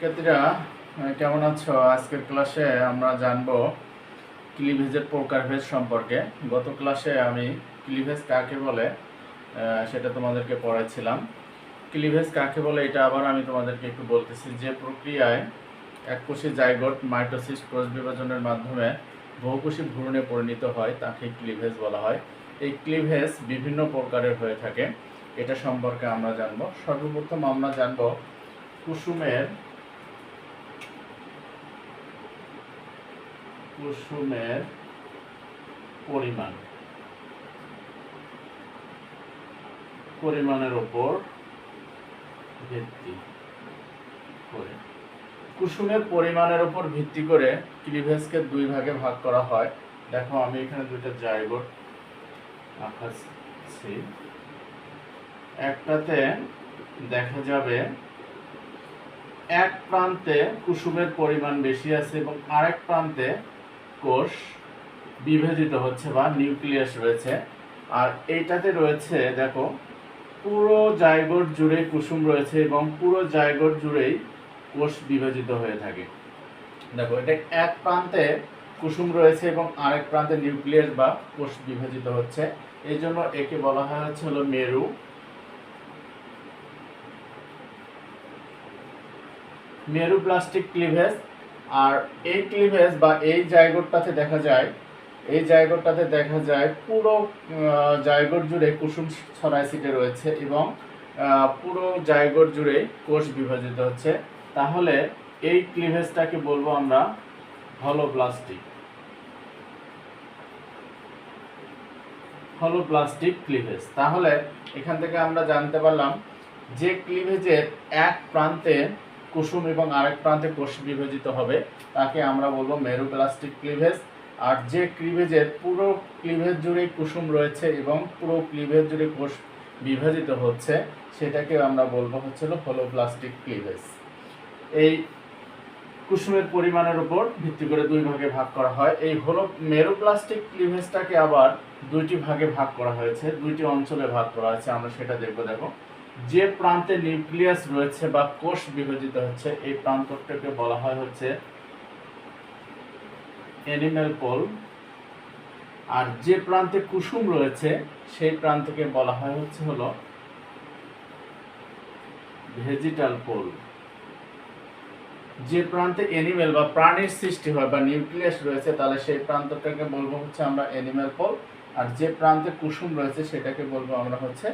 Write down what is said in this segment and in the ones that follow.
শিক্ষার্থীরা কেমন আছো? আজকের ক্লাসে আমরা জানব ক্লিভেজের প্রকারভেদ সম্পর্কে। গত ক্লাসে আমি ক্লিভেজ কাকে বলে সেটা তোমাদেরকে পড়াইছিলাম। ক্লিভেজ কাকে বলে, এটা আবার আমি তোমাদেরকে একটু বলতেছি। যে প্রক্রিয়ায় এককোষী জাইগোট মাইটোসিস কোষ বিভাজনের মাধ্যমে বহুকোষী ভ্রূণে পরিণত হয়, তাকে ক্লিভেজ বলা হয়। এই ক্লিভেজ বিভিন্ন প্রকারের হয়ে থাকে। এটা সম্পর্কে আমরা জানব। সর্বপ্রথম আমরা জানব কুসুমের কুসুমের পরিমাণ। পরিমাণের উপর ভিত্তি করে। কুসুমের পরিমাণের উপর ভিত্তি করে ক্লিভেজকে দুই ভাগে ভাগ করা হয়। দেখো, আমি এখানে দুইটা জায়গোট আঁকাচ্ছি। একটাতে দেখা যাবে এক প্রান্তে কুসুমের পরিমাণ বেশি আছে এবং আরেক প্রান্তে কোষ বিভাজিত হচ্ছে বা নিউক্লিয়াস রয়েছে। আর এইটাতে রয়েছে, দেখো, পুরো জায়গোট জুড়ে কুসুম রয়েছে এবং পুরো জায়গোট জুড়েই কোষ বিভাজিত হয়ে থাকে। দেখো, এটা এক প্রান্তে কুসুম রয়েছে এবং আরেক প্রান্তে নিউক্লিয়াস বা কোষ বিভাজিত হচ্ছে। এই জন্য একে বলা হয় হচ্ছে হলো মেরু। মেরু প্লাস্টিক ক্লিভেজ আর এই ক্লিভেজ বা এই জায়গোটটাতে দেখা যায় এই জায়গোটটাতে দেখা যায় পুরো আহ, জায়গোট জুড়ে কুসুম ছিটে রয়েছে এবং পুরো জায়গোট জুড়ে কোষ বিভাজিত হচ্ছে। তাহলে এই ক্লিভেজটাকে বলব আমরা হলোপ্লাস্টিক। হলোপ্লাস্টিক ক্লিভেজ। তাহলে এখান থেকে আমরা জানতে পারলাম যে ক্লিভেজের এক প্রান্তে কুসুম এবং আরেক প্রান্তে কোষ বিভাজিত হবে। তাকে আমরা বলব মেরুপ্লাস্টিক ক্লিভেজ। আর যে ক্লিভেজের পুরো ক্লিভেজ জুড়ে কুসুম রয়েছে এবং পুরো ক্লিভেজ জুড়ে কোষ বিভাজিত হচ্ছে, সেটাকে আমরা বলব হচ্ছিল হলোপ্লাস্টিক ক্লিভেজ। এই কুসুমের পরিমাণের উপর ভিত্তি করে দুই ভাগে ভাগ করা হয়। এই হলো মেরুপ্লাস্টিক ক্লিভেজটাকে আবার দুইটি ভাগে ভাগ করা হয়েছে, দুইটি অঞ্চলে ভাগ করা হয়েছে, আমরা সেটা দেখব, দেখো। যে প্রান্তে নিউক্লিয়াস রয়েছে বা কোষ বিভাজিত হচ্ছে, এই প্রান্তটাকে বলা হয় হচ্ছে অ্যানিম্যাল পোল আর যে প্রান্তে কুসুম রয়েছে, সেই প্রান্তকে বলা হয় হচ্ছে হলো ভেজিটাল পোল যে প্রান্তে অ্যানিমেল বা প্রাণীর সৃষ্টি হয় বা নিউক্লিয়াস রয়েছে, তাহলে সেই প্রান্তটাকে বলব হচ্ছে আমরা অ্যানিম্যাল পোল আর যে প্রান্তে কুসুম রয়েছে, সেটাকে বলব আমরা হচ্ছে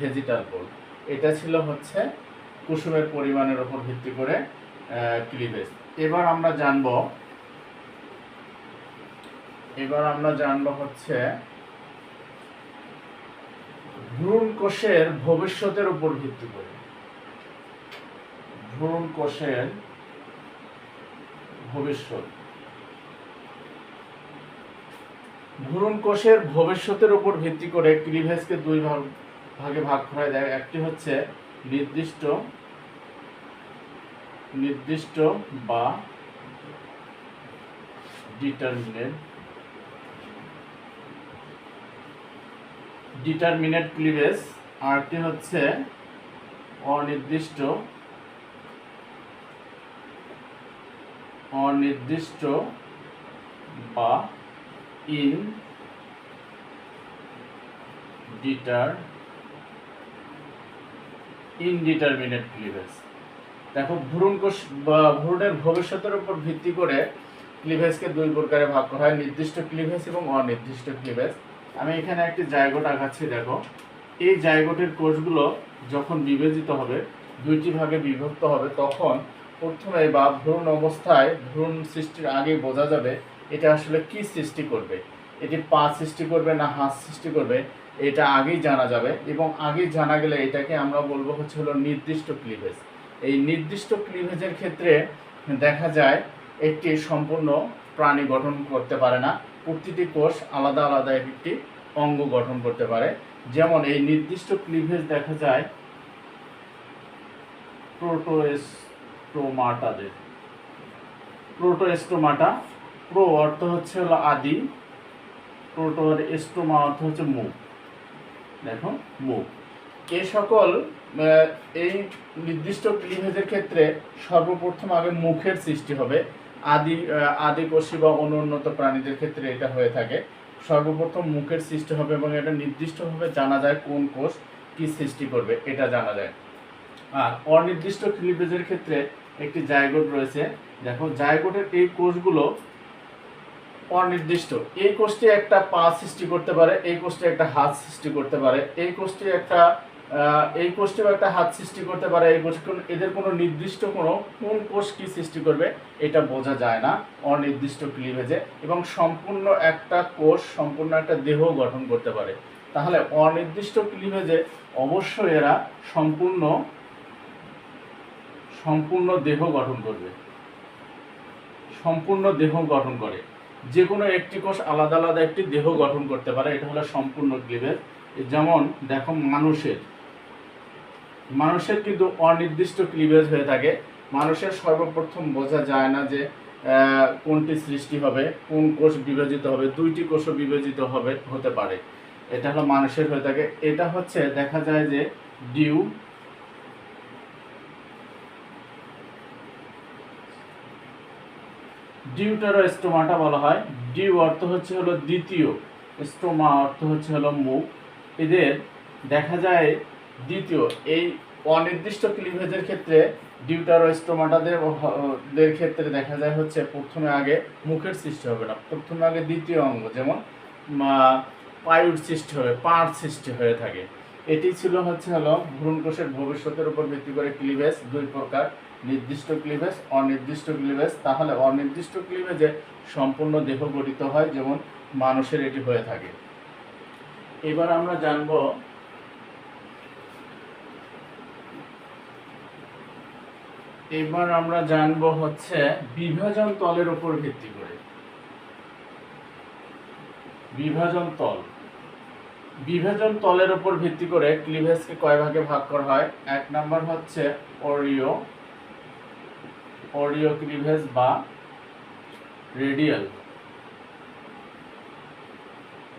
ভেজিটাল পোল এটা ছিল হচ্ছে কুসুমের পরিমাণের উপর ভিত্তি করে ক্লিভেজ এবার আমরা জানব, এবার আমরা জানব হচ্ছে ভ্রূণ কোষের ভবিষ্যতের উপর ভিত্তি করে। ভ্রূণ কোষের ভবিষ্যৎ। ভ্রূণ কোষের ভবিষ্যতের উপর ভিত্তি করে ক্লিভেজকে দুই ভাগ ভাগে ভাগ করা যায়। একটি হচ্ছে নির্দিষ্ট নির্দিষ্ট বা ডিটারমিনেট ডিটারমিনেট ক্লিভেজ আরটি হচ্ছে অনির্দিষ্ট অনির্দিষ্ট বা ইন ডিটার ইনডিটারমিনেট ক্লিভেজ দেখো, ভ্রূণ কোষ বা ভ্রূণের ভবিষ্যতের উপর ভিত্তি করে ক্লিভেজকে দুই প্রকারে ভাগ করা হয়, নির্দিষ্ট ক্লিভেজ এবং অনির্দিষ্ট ক্লিভেজ আমি এখানে একটি জায়গোট আঁকাচ্ছি, দেখো। এই জায়গোটের কোষগুলো যখন বিভাজিত হবে, দুইটি ভাগে বিভক্ত হবে, তখন প্রথমে বা ভ্রূণ অবস্থায় ভ্রূণ সৃষ্টির আগে বোঝা যাবে এটা আসলে কি সৃষ্টি করবে। এটি পা সৃষ্টি করবে না হাঁস সৃষ্টি করবে এটা আগেই জানা যাবে এবং আগেই জানা গেলে এটাকে আমরা বলব হচ্ছে হলো নির্দিষ্ট ক্লিভেজ এই নির্দিষ্ট ক্লিভেজের ক্ষেত্রে দেখা যায় একটি সম্পূর্ণ প্রাণী গঠন করতে পারে না, প্রতিটি কোষ আলাদা আলাদা একটি অঙ্গ গঠন করতে পারে। যেমন এই নির্দিষ্ট ক্লিভেজ দেখা যায় প্রোটোস্টোমাটাদের প্রোটোস্টোমাটা, প্রো অর্থ হচ্ছে হলো আদি প্রোটোর এস্টোমা অর্থ হচ্ছে মুখ। দেখো মুখ এ সকল এই নির্দিষ্ট ক্লিভেজের ক্ষেত্রে সর্বপ্রথম আগে মুখের সৃষ্টি হবে। আদি আদিকোষী বা অনুন্নত প্রাণীদের ক্ষেত্রে এটা হয়ে থাকে। সর্বপ্রথম মুখের সৃষ্টি হবে এবং এটা নির্দিষ্টভাবে জানা যায় কোন কোষ কি সৃষ্টি করবে, এটা জানা যায়। আর অনির্দিষ্ট ক্লিভেজের ক্ষেত্রে একটি জায়গোট রয়েছে। দেখো জায়গোটের এই কোষগুলো অনির্দিষ্ট। এই কোষটি একটা পা সৃষ্টি করতে পারে, এই কোষটি একটা হাত সৃষ্টি করতে পারে, এই কোষটি একটা এই কোষটিও একটা হাত সৃষ্টি করতে পারে, এই কোষ এদের কোনো নির্দিষ্ট কোনো কোন কোষ কি সৃষ্টি করবে, এটা বোঝা যায় না, অনির্দিষ্ট ক্লিভেজে এবং সম্পূর্ণ একটা কোষ, সম্পূর্ণ একটা দেহ গঠন করতে পারে। তাহলে অনির্দিষ্ট ক্লিভেজে অবশ্যই এরা সম্পূর্ণ সম্পূর্ণ দেহ গঠন করবে। সম্পূর্ণ দেহ গঠন করে। যে কোনো একটি কোষ আলাদা আলাদা একটি দেহ গঠন করতে পারে, এটা হলো সম্পূর্ণ ক্লিভেজ যেমন দেখো মানুষের। মানুষের কিন্তু অনির্দিষ্ট ক্লিভেজ হয়ে থাকে। মানুষের সর্বপ্রথম বোঝা যায় না যে কোনটি সৃষ্টি হবে, কোন কোষ বিভাজিত হবে, দুইটি কোষও বিভাজিত হবে, হতে পারে। এটা হলো মানুষের হয়ে থাকে। এটা হচ্ছে দেখা যায় যে, ডিউ ডিউটারো স্টোমাটা বলা হয়। ডিউ অর্থ হচ্ছে হলো দ্বিতীয়, স্টোমা অর্থ হচ্ছে হলো মুখ এদের দেখা যায় দ্বিতীয়, এই অনির্দিষ্ট ক্লিভেজের ক্ষেত্রে ডিউটারো স্টোমাটাদের দের ক্ষেত্রে দেখা যায় হচ্ছে প্রথমে আগে মুখের সৃষ্টি হবে না। প্রথমে আগে দ্বিতীয় অঙ্গ, যেমন পায়ুর সৃষ্টি হবে পাঁড় সৃষ্টি হয়ে থাকে। এটি ছিল হচ্ছে হলো ভ্রূণকোষের ভবিষ্যতের উপর ভিত্তি করে ক্লিভেজ, দুই প্রকার। নির্দিষ্ট ক্লিভেজ অনির্দিষ্ট ক্লিভেজ তাহলে অনির্দিষ্ট ক্লিভেজে সম্পূর্ণ দেহ গঠিত হয়, যেমন মানুষের এটি হয়ে থাকে। এবার আমরা জানব এবার আমরা জানব হচ্ছে বিভাজন তলের উপর ভিত্তি করে। বিভাজন তল। বিভাজন তলের উপর ভিত্তি করে ক্লিভেজকে কয় ভাগে ভাগ করা হয়? এক নাম্বার হচ্ছে অরিও অরিও ক্লিভেজ বা রেডিয়াল।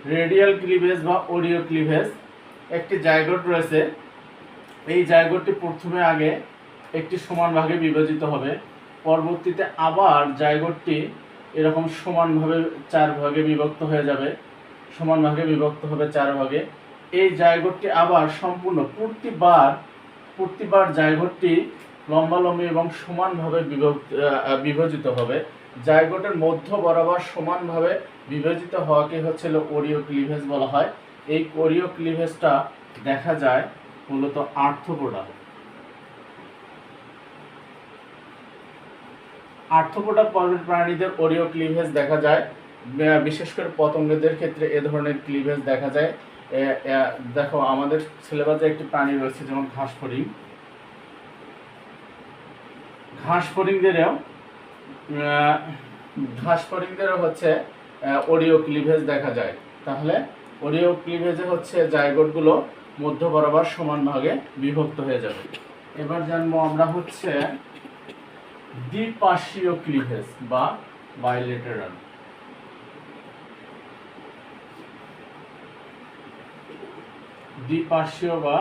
রেডিয়াল ক্লিভেজ বা অরিও ক্লিভেজ একটি জায়গোট রয়েছে। এই জায়গোটটি প্রথমে আগে একটি সমান বিভাজিত হবে। পরবর্তীতে আবার জায়গোটটি এরকম সমানভাবে চার ভাগে বিভক্ত হয়ে যাবে। সমান ভাগে বিভক্ত হবে চার ভাগে। এই জায়গোটটি আবার সম্পূর্ণ প্রতিবার প্রতিবার জায়গোটটি লম্বালম্বি এবং সমানভাবে বিভাজিত হবে। জায়গোটের মধ্য বরাবর সমানভাবে বিভাজিত হওয়াকে হচ্ছে ওরিও ক্লিভেজ বলা হয়। এই ওরিও ক্লিভেজটা দেখা যায় মূলত আর্থপোডা আর্থপোডা প্রাণীদের ওরিও ক্লিভেজ দেখা যায়। বিশেষ করে পতঙ্গদের ক্ষেত্রে এ ধরনের ক্লিভেজ দেখা যায়। দেখো, আমাদের সিলেবাসে একটি প্রাণী রয়েছে যেমন ঘাস ফড়িং ঘাস ফড়িংদেরও আহ, ঘাস ফড়িংদেরও হচ্ছে ওরিও ক্লিভেজ দেখা যায়। তাহলে ওরিও ক্লিভেজে হচ্ছে জায়গোটগুলো মধ্য বরাবর সমান ভাগে বিভক্ত হয়ে যাবে। এবার জানব আমরা হচ্ছে দ্বিপার্শ্বীয় ক্লিভেজ বা বাইলেটারাল দ্বিপার্শ্বীয় বা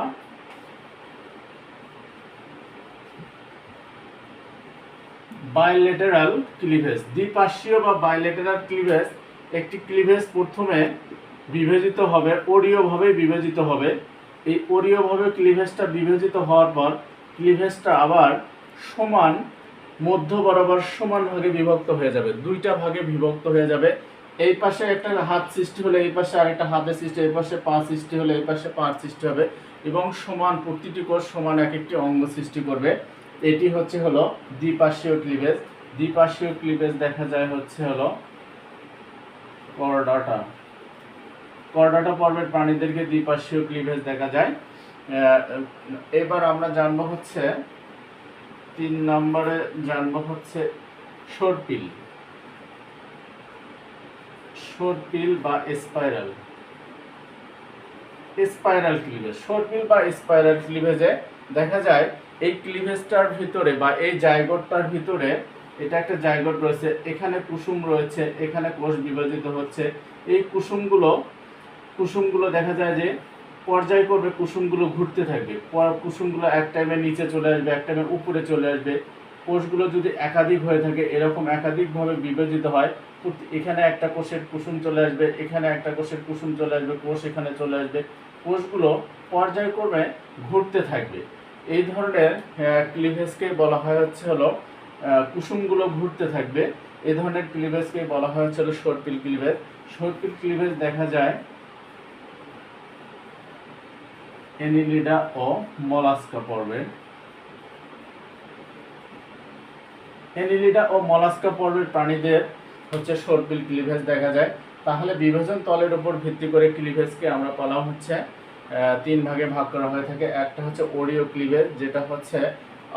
বাইলেটারাল ক্লিভেজ দ্বিপার্শ্বীয় বা বাইলেটারাল ক্লিভেজ একটি ক্লিভেজ প্রথমে বিভাজিত হবে ওরিওভাবে বিভাজিত হবে। এই ওরিওভাবে ক্লিভেজটা বিভাজিত হওয়ার পর ক্লিভেজটা আবার সমান, মধ্য বরাবর সমান ভাগে বিভক্ত হয়ে যাবে। দুইটা ভাগে বিভক্ত হয়ে যাবে। এই পাশে একটা হাত সৃষ্টি হলে এই পাশে আরেকটা হাতের সৃষ্টি, এই পাশে পা সৃষ্টি হলে এই পাশে পা সৃষ্টি হবে এবং সমান প্রতিটি কোষ সমান এক একটি অঙ্গ সৃষ্টি করবে। এটি হচ্ছে হলো দ্বিপার্শ্বীয় ক্লিভেজ দ্বিপার্শ্বীয় ক্লিভেজ দেখা যায় হচ্ছে হলো করডাটা। করডাটা পর্বের প্রাণীদেরকে দ্বিপার্শ্বীয় ক্লিভেজ দেখা যায়। এবার আমরা জানব হচ্ছে, তিন নম্বরে জানব হচ্ছে সরপিল। সরপিল বা স্পাইরাল স্পাইরাল ক্লিভেজ সরপিল বা স্পাইরাল ক্লিভেজে দেখা যায় এই ক্লিভেজটার ভিতরে বা এই জায়গোটটার ভিতরে এটা একটা জায়গোট রয়েছে, এখানে কুসুম রয়েছে, এখানে কোষ বিভাজিত হচ্ছে। এই কুসুমগুলো কুসুমগুলো দেখা যায় যে পর্যায়ক্রমে কুসুমগুলো ঘুরতে থাকবে। কুসুমগুলো এক টাইমে নিচে চলে আসবে, এক টাইমে উপরে চলে আসবে। কোষগুলো যদি একাধিক হয়ে থাকে, এরকম একাধিকভাবে বিভাজিত হয় এখানে একটা কোষের কুসুম চলে আসবে, এখানে একটা কোষের কুসুম চলে আসবে, কোষ এখানে চলে আসবে। কোষগুলো পর্যায়ক্রমে ঘুরতে থাকবে। এই ধরনের ক্লিভেজকে বলা হয় হচ্ছে হলো কুসুমগুলো ঘুরতে থাকবে। এই ধরনের ক্লিভেজকে বলা হয় হচ্ছে হলো সর্পিল ক্লিভেজ সর্পিল ক্লিভেজ দেখা যায় এনিলিডা ও মলাস্কা পর্বে। এনিলিডা ও মলাস্কা পর্বের প্রাণীদের হচ্ছে সর্পিল ক্লিভেজ দেখা যায়। তাহলে বিভাজন তলের উপর ভিত্তি করে ক্লিভেজকে আমরা বলা হচ্ছে তিন ভাগে ভাগ করা হয়ে থাকে। একটা হচ্ছে ওরিও ক্লিভেজ যেটা হচ্ছে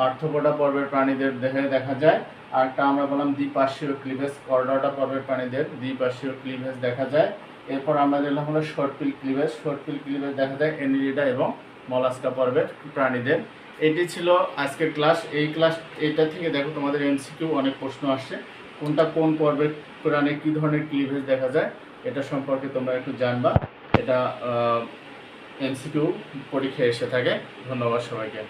আর্থপোডা পর্বের প্রাণীদের দেহে দেখা যায়। আর একটা আমরা বললাম দ্বিপার্শ্বীয় ক্লিভেজ করডাটা পর্বের প্রাণীদের দ্বিপার্শ্বীয় ক্লিভেজ দেখা যায়। এরপর আমরা দেখলাম হলো শর্টপিল ক্লিভেজ শর্টপিল ক্লিভেজ দেখা যায় এনিলিডা এবং মলাস্কা পর্বের প্রাণীদের। এটি ছিল আজকের ক্লাস। এই ক্লাস, এটা থেকে দেখো তোমাদের এমসিকিউ, অনেক প্রশ্ন আসছে। কোনটা কোন পর্বের প্রাণে কী ধরনের ক্লিভেজ দেখা যায়, এটা সম্পর্কে তোমরা একটু জানবা। এটা এমসিকিউ পরীক্ষায় এসে থাকে। ধন্যবাদ সবাইকে।